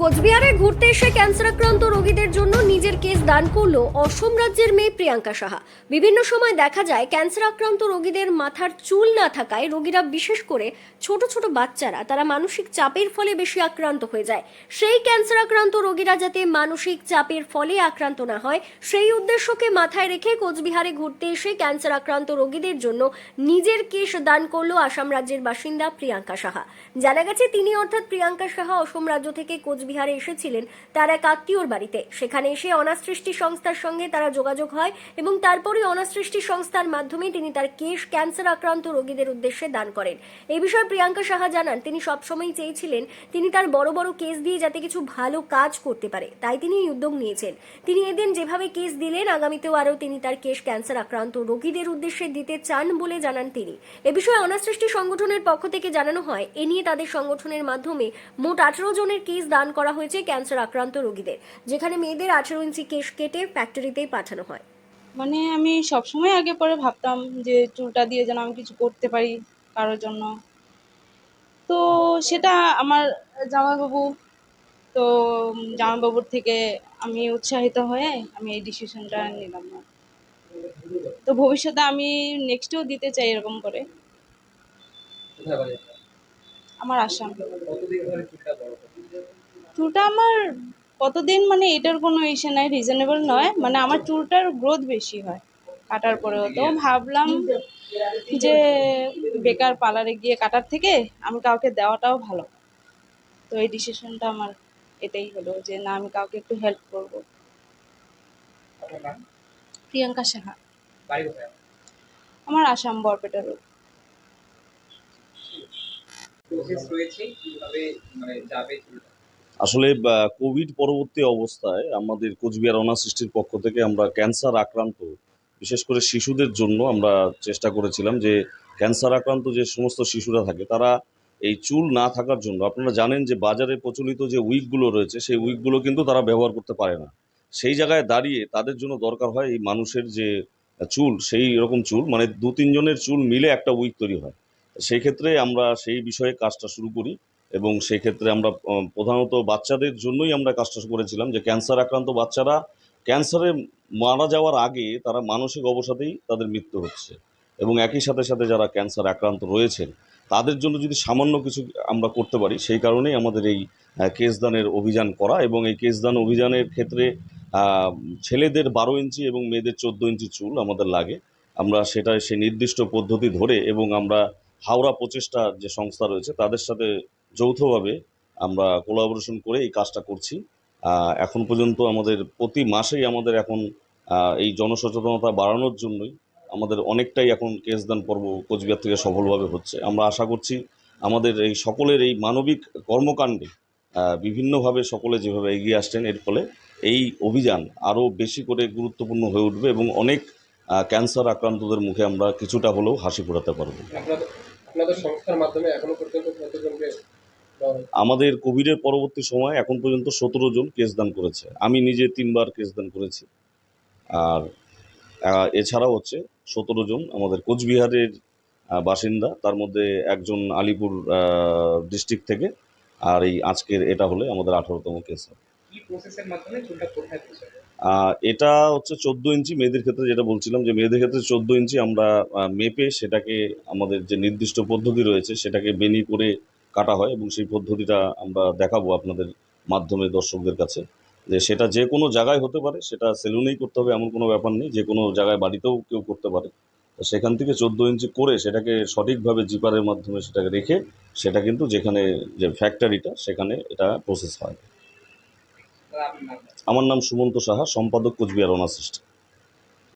কোচবিহারে ঘুরতে এসে ক্যান্সার আক্রান্ত রোগীদের জন্য নিজের কেস দান করল অসম রাজ্যের মেয়ে প্রিয়াঙ্কা সাহা। বিভিন্ন সময় দেখা যায় ক্যান্সার আক্রান্ত রোগীদের মাথার চুল না থাকায় রোগীরা বিশেষ করে ছোট ছোট বাচ্চারা, তারা মানসিক চাপের ফলে বেশি আক্রান্ত হয়ে যায়। সেই ক্যান্সার আক্রান্ত রোগীরা যাতে মানসিক চাপের ফলে আক্রান্ত না হয়, সেই উদ্দেশ্যকে মাথায় রেখে কোচবিহারে ঘুরতে এসে ক্যান্সার আক্রান্ত রোগীদের জন্য নিজের কেস দান করল আসাম রাজ্যের বাসিন্দা প্রিয়াঙ্কা সাহা। জানা গেছে, তিনি অর্থাৎ প্রিয়াঙ্কা সাহা অসম রাজ্য থেকে কোচবিহারে এসেছিলেন তার এক আত্মীয়র বাড়িতে। সেখানে এসে অনাথ সৃষ্টি সংস্থার সঙ্গে তারা যোগাযোগ হয় এবং তারপরে অনাথ সৃষ্টি সংস্থার মাধ্যমে তিনি তার কেশ ক্যান্সার আক্রান্ত রোগীদের উদ্দেশ্যে দান করেন। এই বিষয়ে প্রিয়াঙ্কা সাহা জানান, তিনি সবসময় চেয়েছিলেন তিনি তার বড় বড় কেস দিয়ে যাতে কিছু ভালো কাজ করতে পারে। তাই তিনি এই উদ্যোগ নিয়েছেন। তিনি এদিন যেভাবে কেস দিলেন, আগামীতেও আরও তিনি তার কেশ ক্যান্সার আক্রান্ত রোগীদের উদ্দেশ্যে দিতে চান বলে জানান তিনি। এ বিষয়ে অনাথ সৃষ্টি সংগঠনের পক্ষ থেকে জানানো হয়, এ নিয়ে তাদের সংগঠনের মাধ্যমে মোট আঠারো জনের কেস দান করা হয়েছে ক্যান্সার আক্রান্ত রোগীদের যেখানে মেয়েদের আঠারো ইঞ্চি কেশ কেটে ফ্যাক্টরিতেই পাঠানো হয়। মানে আমি সবসময় আগে পরে ভাবতাম যে চুলটা দিয়ে যেন আমি কিছু করতে পারি কারোর জন্য। তো সেটা আমার জামাইবাবু তো জামাইবাবুর থেকে আমি উৎসাহিত হয়ে আমি এই ডিসিশনটা নিলাম না তো ভবিষ্যতে আমি নেক্সটেও দিতে চাই এরকম করে? আমার ধরে চুলটা আমার কতদিন মানে এটার কোনো ইসে নাই রিজনেবল নয়। মানে আমার চুলটার গ্রোথ বেশি হয় কাটার পরেও। তো ভাবলাম যে বেকার পার্লারে গিয়ে কাটার থেকে আমি কাউকে দেওয়াটাও ভালো। তো এই ডিসিশনটা আমার এটাই হলো যে না আমি কাউকে একটু হেল্প করব। প্রিয়াঙ্কা সাহা। আমার আসাম বরপেটা রোড রয়েছে কীভাবে মানে যাবে আসলে কোভিড পরবর্তী অবস্থায় আমাদের কোচবিহার অনাথ সৃষ্টির পক্ষ থেকে আমরা ক্যান্সার আক্রান্ত, বিশেষ করে শিশুদের জন্য আমরা চেষ্টা করেছিলাম যে ক্যান্সার আক্রান্ত যে সমস্ত শিশুরা থাকে, তারা এই চুল না থাকার জন্য, আপনারা জানেন যে বাজারে প্রচলিত যে উইকগুলো রয়েছে, সেই উইকগুলো কিন্তু তারা ব্যবহার করতে পারে না। সেই জায়গায় দাঁড়িয়ে তাদের জন্য দরকার হয় এই মানুষের যে চুল, সেই রকম চুল মানে দু তিনজনের চুল মিলে একটা উইক তৈরি হয়। সেই ক্ষেত্রে আমরা সেই বিষয়ে কাজটা শুরু করি। এবং সেই ক্ষেত্রে আমরা প্রধানত বাচ্চাদের জন্যই আমরা কাজটা করেছিলাম যে ক্যান্সার আক্রান্ত বাচ্চারা ক্যান্সারে মারা যাওয়ার আগে তারা মানসিক অবসাদেই তাদের মৃত্যু হচ্ছে। এবং একই সাথে সাথে যারা ক্যান্সার আক্রান্ত রয়েছেন তাদের জন্য যদি সামান্য কিছু আমরা করতে পারি সেই কারণেই আমাদের এই আহ, কেসদানের অভিযান করা এবং এই কেসদান অভিযানের ক্ষেত্রে ছেলেদের বারো ইঞ্চি এবং মেয়েদের চোদ্দ ইঞ্চি চুল আমাদের লাগে। আমরা সেটা সেই নির্দিষ্ট পদ্ধতি ধরে এবং আমরা হাওড়া প্রচেষ্টা যে সংস্থা রয়েছে তাদের সাথে যৌথভাবে আমরা কোলাবোরেশন করে এই কাজটা করছি এখন পর্যন্ত আমাদের প্রতি মাসেই আমাদের এখন এই জনসচেতনতা বাড়ানোর জন্যই আমাদের অনেকটাই এখন কেসদান পর্ব কোচবিহার থেকে সফলভাবে হচ্ছে আমরা আশা করছি আমাদের এই সকলের এই মানবিক কর্মকাণ্ডে বিভিন্নভাবে সকলে যেভাবে এগিয়ে আসছেন, এর ফলে এই অভিযান আরও বেশি করে গুরুত্বপূর্ণ হয়ে উঠবে এবং অনেক ক্যান্সার আক্রান্তদের মুখে আমরা কিছুটা হলেও হাসি ফোটাতে পারব আপনাদের সংস্থার মাধ্যমে পর্যন্ত কতজনকে? আমাদের কোভিডের পরবর্তী সময় এখন পর্যন্ত সতেরো জন কেস দান করেছে। আমি নিজে তিনবার কেস দান করেছি। আর এছাড়াও হচ্ছে সতেরো জন আমাদের কোচবিহারের বাসিন্দা। তার মধ্যে একজন আলিপুর ডিস্ট্রিক্ট থেকে। আর এই আজকের এটা হলে আমাদের আঠারোতম কেস এটা হচ্ছে চোদ্দ ইঞ্চি মেয়েদের ক্ষেত্রে যেটা বলছিলাম যে মেয়েদের ক্ষেত্রে চোদ্দ ইঞ্চি আমরা মেপে সেটাকে আমাদের যে নির্দিষ্ট পদ্ধতি রয়েছে সেটাকে বেনি করে কাটা হয় এবং সেই পদ্ধতিটা আমরা দেখাবো আপনাদের মাধ্যমে দর্শকদের কাছে। যে সেটা যে কোনো জায়গায় হতে পারে, সেটা সেলুনেই করতে হবে এমন কোনো ব্যাপার নেই, যে কোনো জায়গায় বাড়িতেও কেউ করতে পারে। তো সেখান থেকে চোদ্দ ইঞ্চি করে সেটাকে সঠিকভাবে জিপারের মাধ্যমে সেটাকে রেখে সেটা কিন্তু যেখানে যে ফ্যাক্টরিটা, সেখানে এটা প্রসেস হয়। আমার নাম সুমন্ত সাহা, সম্পাদক কোচবিহার অনার সিস্টেম